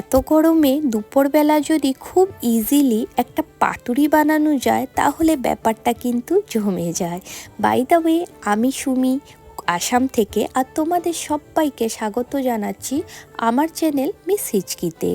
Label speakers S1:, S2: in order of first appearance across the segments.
S1: এত গরমে দুপুরবেলা যদি খুব ইজিলি একটা পাতুরি বানানো যায়, তাহলে ব্যাপারটা কিন্তু জমে যায়। বাই দ্য ওয়ে আমি সুমি আসাম থেকে আর তোমাদের সবাইকে স্বাগত জানাচ্ছি আমার চ্যানেল মিস হিচকিতে।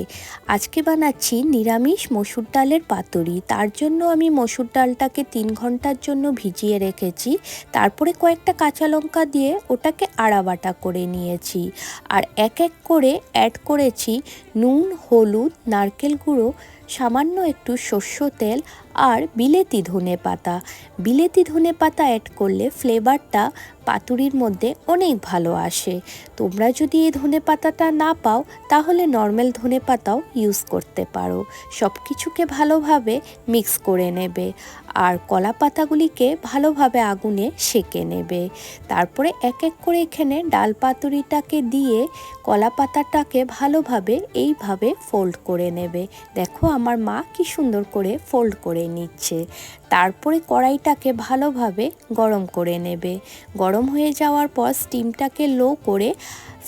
S1: আজকে বানাচ্ছি নিরামিষ মসুর ডালের পাতুরি। তার জন্য আমি মসুর ডালটাকে তিন ঘণ্টার জন্য ভিজিয়ে রেখেছি। তারপরে কয়েকটা কাঁচা লঙ্কা দিয়ে ওটাকে আড়াবাটা করে নিয়েছি। আর এক এক করে অ্যাড করেছি নুন, হলুদ, নারকেল গুঁড়ো, সামান্য একটু শস্য তেল আর বিলেতি ধনে পাতা। বিলেতি ধনে পাতা অ্যাড করলে ফ্লেভারটা পাতুরির মধ্যে অনেক ভালো আসে। তোমরা যদি এই ধনে পাতাটা না পাও, তাহলে নর্মাল ধনে পাতাও ইউজ করতে পারো। সব কিছুকে ভালোভাবে মিক্স করে নেবে। আর কলা পাতাগুলিকে ভালোভাবে আগুনে সেকে নেবে। তারপরে এক এক করে এখানে ডাল পাতুরিটাকে দিয়ে কলা পাতাটাকে ভালোভাবে এইভাবে ফোল্ড করে নেবে। দেখো আমার মা কি সুন্দর করে ফোল্ড করে নিচ্ছে। তারপরে কড়াইটাকে ভালোভাবে গরম করে নেবে। গরম হয়ে যাওয়ার পর স্টিমটাকে লো করে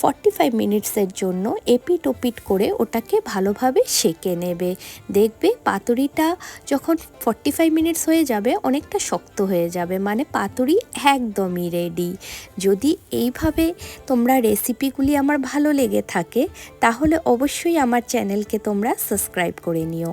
S1: ফর্টি ফাইভ মিনিটসের জন্য এপিট ওপিট করে ওটাকে ভালোভাবে সেকে নেবে। দেখবে পাতুরিটা যখন ফর্টি ফাইভ মিনিটস হয়ে যাবে, অনেকটা শক্ত হয়ে যাবে। মানে পাতুরি একদমই রেডি যদি এইভাবে তোমরা রেসিপিগুলি আমার ভালো লেগে থাকে, তাহলে অবশ্যই আমার চ্যানেলকে তোমরা সাবস্ক্রাইব করে নিও।